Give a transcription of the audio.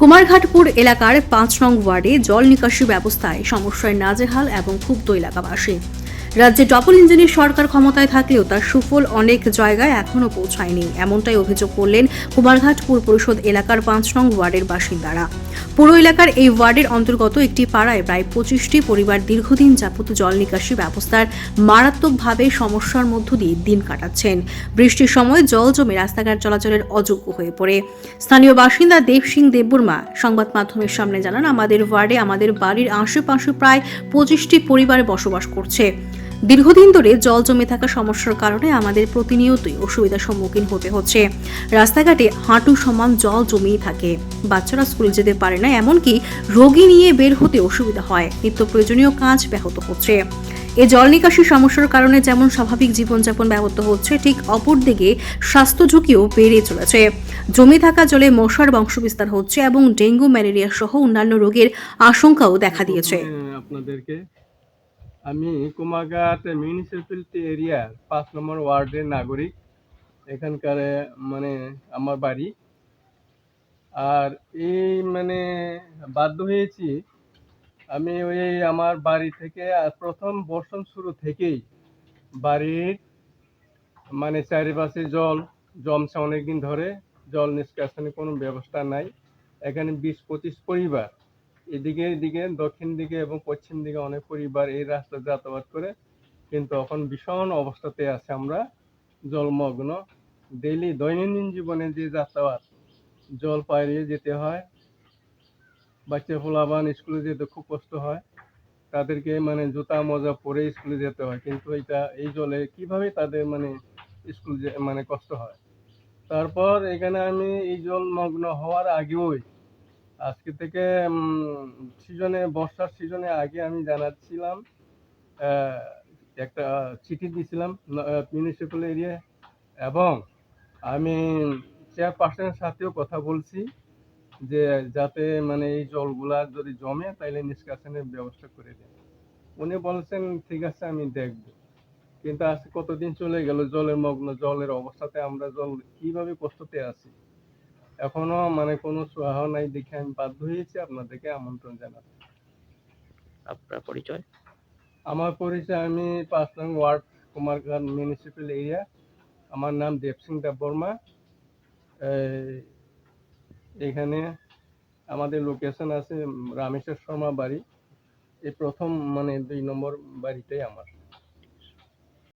কুমারঘাটপুর এলাকার পাঁচ নং ওয়ার্ডে জল নিকাশি ব্যবস্থায় সমস্যায় নাজেহাল এবং ক্ষুব্ধ এলাকাবাসী। রাজ্যে ডবল ইঞ্জিনের সরকার ক্ষমতায় থাকলেও তার সুফল অনেক জায়গায় এখনও পৌঁছায়নি। এমনটাই অভিযোগ করলেন কুমারঘাট পুর পরিষদ এলাকার পাঁচ নং ওয়ার্ডের বাসিন্দারা। পুরো এলাকার এই ওয়ার্ডের অন্তর্গত একটি পাড়ায় প্রায় পঁচিশটি পরিবার দীর্ঘদিন যাবত জল নিকাশি ব্যবস্থার মারাত্মকভাবে সমস্যার মধ্য দিয়ে দিন কাটাচ্ছেন। বৃষ্টির সময় জল জমে রাস্তাঘাট চলাচলের অযোগ্য হয়ে পড়ে। স্থানীয় বাসিন্দা দেব সিং দেববর্মা সংবাদ মাধ্যমের সামনে জানান, আমাদের ওয়ার্ডে আমাদের বাড়ির আশেপাশে প্রায় পঁচিশটি পরিবার বসবাস করছে। দীর্ঘদিন ধরে জল জমে থাকা সমস্যার কারণে আমাদের প্রতিনিয়তই অসুবিধার সম্মুখীন হতে হচ্ছে। রাস্তাঘাটে হাঁটু সমান জল জমেই থাকে। বাচ্চারা স্কুলে যেতে পারে না, এমনকি রোগী নিয়ে বের হতে অসুবিধা হয়। নিত্য প্রয়োজনীয় কাজ ব্যাহত হচ্ছে। এ জল নিকাশি সমস্যার কারণে যেমন স্বাভাবিক জীবনযাপন ব্যাহত হচ্ছে, ঠিক অপরদিকে স্বাস্থ্য ঝুঁকিও বেড়ে চলেছে। জমে থাকা জলে মশার বংশবিস্তার হচ্ছে এবং ডেঙ্গু, ম্যালেরিয়া সহ অন্যান্য রোগের আশঙ্কাও দেখা দিয়েছে। আপনাদেরকে আমি কুমাঘাট মিউনিসিপ্যালিটি এরিয়ার পাঁচ নম্বর ওয়ার্ডের নাগরিক। এখানকার মানে আমার বাড়ি। আর এই মানে বাধ্য হয়েছি আমি ওই আমার বাড়ি থেকে প্রথম বর্ষণ শুরু থেকেই বাড়ির মানে চারিপাশে জল জমছে অনেকদিন ধরে। জল নিষ্কাশনের কোনো ব্যবস্থা নাই। এখানে বিশ পঁচিশ পরিবার এদিকে এদিকে, দক্ষিণ দিকে এবং পশ্চিম দিকে অনেক পরিবার এই রাস্তা যাতায়াত করে। কিন্তু এখন ভীষণ অবস্থাতে আছে আমরা জলমগ্ন। ডেইলি দৈনন্দিন জীবনে যে যাতায়াত, জল পাড়িয়ে যেতে হয়, বাচ্চা ফোলাবান স্কুলে যেতে খুব কষ্ট হয়, তাদেরকে মানে জুতা মোজা পরে স্কুলে যেতে হয়। কিন্তু এটা, এই জলে কীভাবে তাদের মানে স্কুল মানে কষ্ট হয়? তারপর এখানে আমি এই জল মগ্ন হওয়ার আগেই আজকে থেকে সিজনে, বর্ষার সিজনে আগে আমি জানাচ্ছিলাম একটা চিঠি দিয়েছিলাম মিউনিসিপ্যাল এরিয়া এবং আমি চেয়ারপারসনের সাথেও কথা বলছি যে যাতে মানে এই জলগুলা যদি জমে, তাইলে নিষ্কাশনের ব্যবস্থা করে দেন। উনি বলছেন, ঠিক আছে, আমি দেখব। কিন্তু আজকে কতদিন চলে গেল জলের মগ্ন, জলের অবস্থাতে আমরা জল কীভাবে কষ্টতে আছি? এখনও মানে কোনো সুরাহ নাই দেখে আমি বাধ্য হয়েছি আপনাদেরকে আমন্ত্রণ জানাতে। আপনার পরিচয়? আমার পরিচয় আমি পাঁচ নং ওয়ার্ড কুমারঘাট মিউনিসিপ্যাল এরিয়া। আমার নাম দেবসিং দেববর্মা। এই, এখানে আমাদের লোকেশন আছে রামেশ্বর শর্মা বাড়ি। এই প্রথম মানে দুই নম্বর বাড়িটাই আমার।